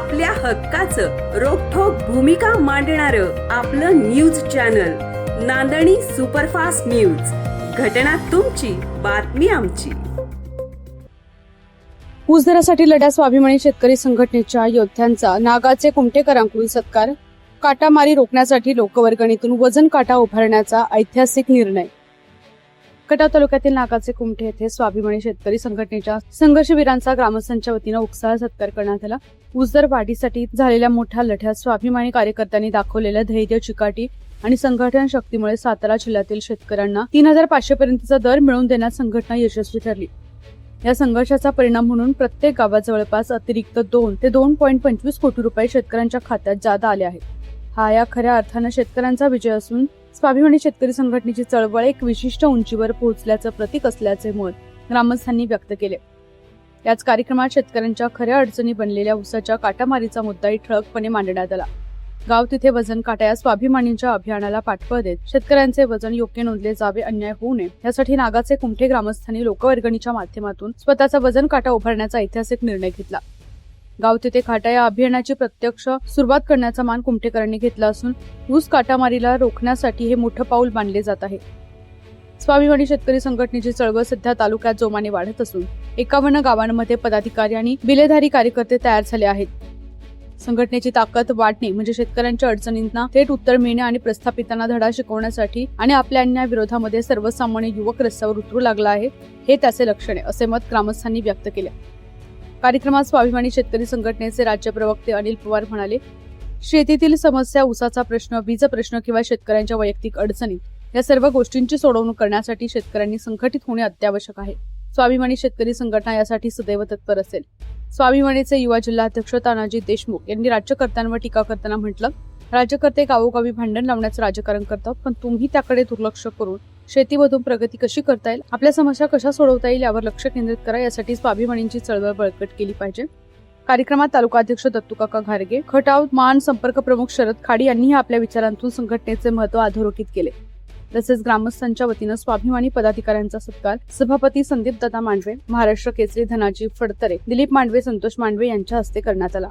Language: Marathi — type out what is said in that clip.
आपल्या हक्काचं रोखोक भूमिका मांडणार आपलं news channel Nandani superfast news. घटना तुमची बातमी आमची. ऊस लढा स्वाभिमानी शेतकरी संघटनेच्या योद्ध्यांचा नागाचे कुमटेकरांकडून सत्कार काटामारी रोखण्यासाठी लोकवर्गणीतून वजन काटा उभारण्याचा ऐतिहासिक निर्णय. कटाव तालुक्यातील नागाचे कुमठे येथे स्वाभिमानी शेतकरी संघटनेच्या संघर्षवीरांचा ग्रामस्थांच्या वतीनं उत्साह सत्कार करण्यात आला. ऊस वाढीसाठी झालेल्या मोठ्या लढ्यात स्वाभिमानी कार्यकर्त्यांनी दाखवलेल्या धैर्य चिकाटी आणि संघटन शक्तीमुळे सातारा जिल्ह्यातील शेतकऱ्यांना तीन हजार पाचशे पर्यंतचा दर मिळवून देण्यात संघटना यशस्वी ठरली. या संघर्षाचा परिणाम म्हणून प्रत्येक गावात जवळपास अतिरिक्त दोन ते दोन पॉईंट पंचवीस कोटी रुपये शेतकऱ्यांच्या खात्यात जादा आले आहेत. हा या खऱ्या अर्थानं शेतकऱ्यांचा विजय असून स्वाभिमानी शेतकरी संघटनेची चळवळ एक विशिष्ट उंचीवर पोहोचल्याचं प्रतीक असल्याचे मत ग्रामस्थांनी व्यक्त केले. याच कार्यक्रमात शेतकऱ्यांच्या खऱ्या अडचणी बनलेल्या उसाच्या काटामारीचा मुद्दाही ठळकपणे मांडण्यात आला. गाव तिथे वजन काटा या स्वाभिमानींच्या अभियानाला पाठबळ देत शेतकऱ्यांचे वजन योग्य नोंदले जावे अन्याय होऊ नये यासाठी नागाचे कुमठे ग्रामस्थांनी लोकवर्गणीच्या माध्यमातून स्वतःचा वजन काटा उभारण्याचा ऐतिहासिक निर्णय घेतला. गाव तिथे खाटा या अभियानाची प्रत्यक्ष सुरुवात करण्याचा मान कुमठेकरांनी घेतला असून ऊस काटामारीला रोखण्यासाठी हे मोठं पाऊल मानले जात आहे. स्वाभिमानी शेतकरी संघटनेची चळवळ सध्या तालुक्यात जोमाने वाढत असून एकावन्न गावांमध्ये पदाधिकारी आणि बिलेधारी कार्यकर्ते तयार झाले आहेत. संघटनेची ताकद वाढणे म्हणजे शेतकऱ्यांच्या अडचणींना थेट उत्तर मिळणे आणि प्रस्थापितांना धडा शिकवण्यासाठी आणि आपल्या अन्याय विरोधामध्ये सर्वसामान्य युवक रस्त्यावर उतरू लागला आहे हे त्याचे लक्षण आहे असे मत ग्रामस्थांनी व्यक्त केले. कार्यक्रमात स्वाभिमानी शेतकरी संघटनेचे राज्य प्रवक्ते अनिल पवार म्हणाले शेतीतील समस्या उसाचा प्रश्न वीज प्रश्न किंवा शेतकऱ्यांच्या वैयक्तिक अडचणी या सर्व गोष्टींची सोडवणूक करण्यासाठी शेतकऱ्यांनी संघटित होणे अत्यावश्यक आहे. स्वाभिमानी शेतकरी संघटना यासाठी सदैव तत्पर असेल. स्वाभिमानीचे युवा जिल्हाध्यक्ष तानाजी देशमुख यांनी राज्यकर्त्यांवर टीका करताना म्हटलं राज्यकर्ते गावोगावी भांडण लावण्याचं राजकारण करतात पण तुम्ही त्याकडे दुर्लक्ष करून शेतीमधून प्रगती कशी करता येईल? आपल्या समस्या कशा सोडवता येईल यावर लक्ष केंद्रित करा. यासाठी स्वाभिमानींची चळवळ बळकट केली पाहिजे. कार्यक्रमात तालुकाध्यक्ष दत्तूकाका घारगे खटाव मान संपर्क प्रमुख शरद खाडी यांनीही आपल्या विचारांतून संघटनेचे महत्त्व अधोरेखित केले. तसेच ग्रामस्थांच्या वतीनं स्वाभिमानी पदाधिकाऱ्यांचा सत्कार सभापती संदीप दादा मांडवे महाराष्ट्र केसरी धनाजी फडतरे दिलीप मांडवे संतोष मांडवे यांच्या हस्ते करण्यात आला.